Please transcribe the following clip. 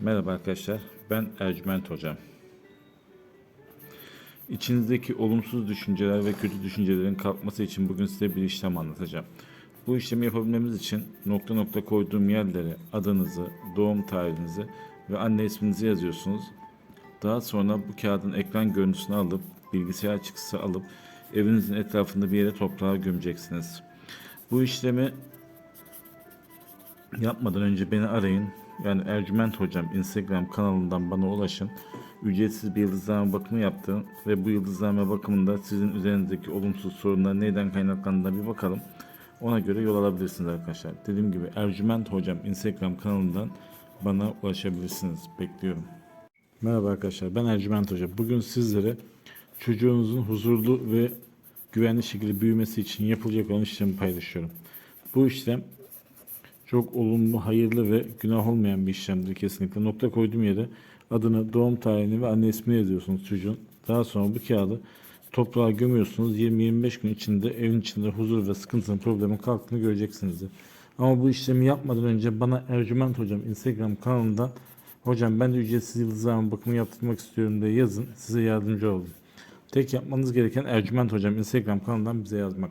Merhaba arkadaşlar, ben Ercüment Hocam. İçinizdeki olumsuz düşünceler ve kötü düşüncelerin kalkması için bugün size bir işlem anlatacağım. Bu işlemi yapabilmemiz için nokta nokta koyduğum yerlere adınızı, doğum tarihinizi ve anne isminizi yazıyorsunuz. Daha sonra bu kağıdın ekran görüntüsünü alıp bilgisayar çıktısı alıp evinizin etrafında bir yere toprağa gömeceksiniz. Bu işlemi yapmadan önce beni arayın. Yani Ercüment Hocam Instagram kanalından bana ulaşın. Ücretsiz bir yıldızlama bakımı yaptım ve bu yıldızlama bakımında sizin üzerinizdeki olumsuz sorunlar neyden kaynaklandığına bir bakalım. Ona göre yol alabilirsiniz arkadaşlar. Dediğim gibi Ercüment Hocam Instagram kanalından bana ulaşabilirsiniz. Bekliyorum. Merhaba arkadaşlar ben Ercüment Hoca. Bugün sizlere çocuğunuzun huzurlu ve güvenli şekilde büyümesi için yapılacak olan işlemi paylaşıyorum. Bu işlem çok olumlu, hayırlı ve günah olmayan bir işlemdir kesinlikle. Nokta koyduğum yere adını, doğum tarihini ve anne ismini yazıyorsunuz çocuğun. Daha sonra bu kağıdı toprağa gömüyorsunuz. 20-25 gün içinde evin içinde huzur ve sıkıntının problemin kalktığını göreceksinizdir. Ama bu işlemi yapmadan önce bana Ercüment Hocam Instagram kanalından Hocam ben de ücretsiz yıldızlama bakımı yaptırmak istiyorum diye yazın. Size yardımcı oldum. Tek yapmanız gereken Ercüment Hocam Instagram kanalından bize yazmak.